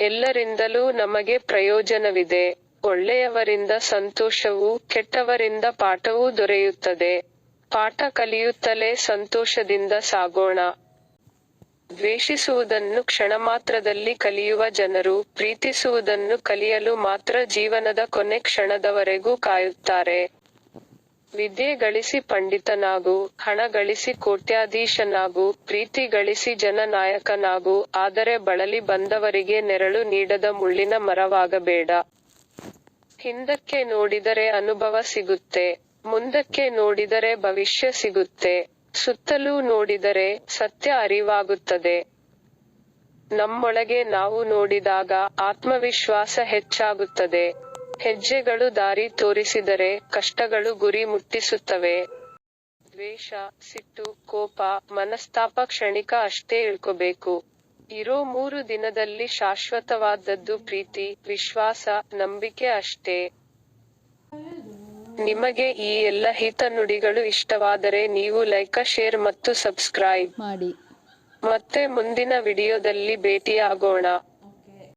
ಎಲ್ಲರಿಂದಲೂ ನಮಗೆ ಪ್ರಯೋಜನವಿದೆ. ಒಳ್ಳೆಯವರಿಂದ ಸಂತೋಷವೂ, ಕೆಟ್ಟವರಿಂದ ಪಾಠವೂ ದೊರೆಯುತ್ತದೆ. ಪಾಠ ಕಲಿಯುತ್ತಲೇ ಸಂತೋಷದಿಂದ ಸಾಗೋಣ. ದ್ವೇಷಿಸುವುದನ್ನು ಕ್ಷಣಮಾತ್ರದಲ್ಲಿ ಕಲಿಯುವ ಜನರು, ಪ್ರೀತಿಸುವುದನ್ನು ಕಲಿಯಲು ಮಾತ್ರ ಜೀವನದ ಕೊನೆ ಕ್ಷಣದವರೆಗೂ ಕಾಯುತ್ತಾರೆ. ವಿದ್ಯೆ ಗಳಿಸಿ ಪಂಡಿತನಾಗು, ಹಣ ಗಳಿಸಿ ಕೋಟ್ಯಾಧೀಶನಾಗು, ಪ್ರೀತಿ ಗಳಿಸಿ ಜನನಾಯಕನಾಗು, ಆದರೆ ಬಳಲಿ ಬಂದವರಿಗೆ ನೆರಳು ನೀಡದ ಮುಳ್ಳಿನ ಮರವಾಗಬೇಡ. ಹಿಂದಕ್ಕೆ ನೋಡಿದರೆ ಅನುಭವ ಸಿಗುತ್ತೆ, ಮುಂದಕ್ಕೆ ನೋಡಿದರೆ ಭವಿಷ್ಯ ಸಿಗುತ್ತೆ, ಸುತ್ತಲೂ ನೋಡಿದರೆ ಸತ್ಯ ಅರಿವಾಗುತ್ತದೆ. ನಮ್ಮೊಳಗೆ ನಾವು ನೋಡಿದಾಗ ಆತ್ಮವಿಶ್ವಾಸ ಹೆಚ್ಚಾಗುತ್ತದೆ. ಹೆಜ್ಜೆಗಳು ದಾರಿ ತೋರಿಸಿದರೆ ಕಷ್ಟಗಳು ಗುರಿ ಮುಟ್ಟಿಸುತ್ತವೆ. ದ್ವೇಷ ಸಿಟ್ಟು ಕೋಪ ಮನಸ್ತಾಪ ಕ್ಷಣಿಕ ಅಷ್ಟೇ ಇಳ್ಕೋಬೇಕು. ಇರೋ ಮೂರು ದಿನದಲ್ಲಿ ಶಾಶ್ವತವಾದದ್ದು ಪ್ರೀತಿ ವಿಶ್ವಾಸ ನಂಬಿಕೆ ಅಷ್ಟೇ. ನಿಮಗೆ ಈ ಎಲ್ಲ ಹಿತ ನುಡಿಗಳು ಇಷ್ಟವಾದರೆ ನೀವು ಲೈಕ್ ಶೇರ್ ಮತ್ತು ಸಬ್ಸ್ಕ್ರೈಬ್. ಮಾಡಿ. ಮತ್ತೆ ಮುಂದಿನ ವಿಡಿಯೋದಲ್ಲಿ ಭೇಟಿಯಾಗೋಣ.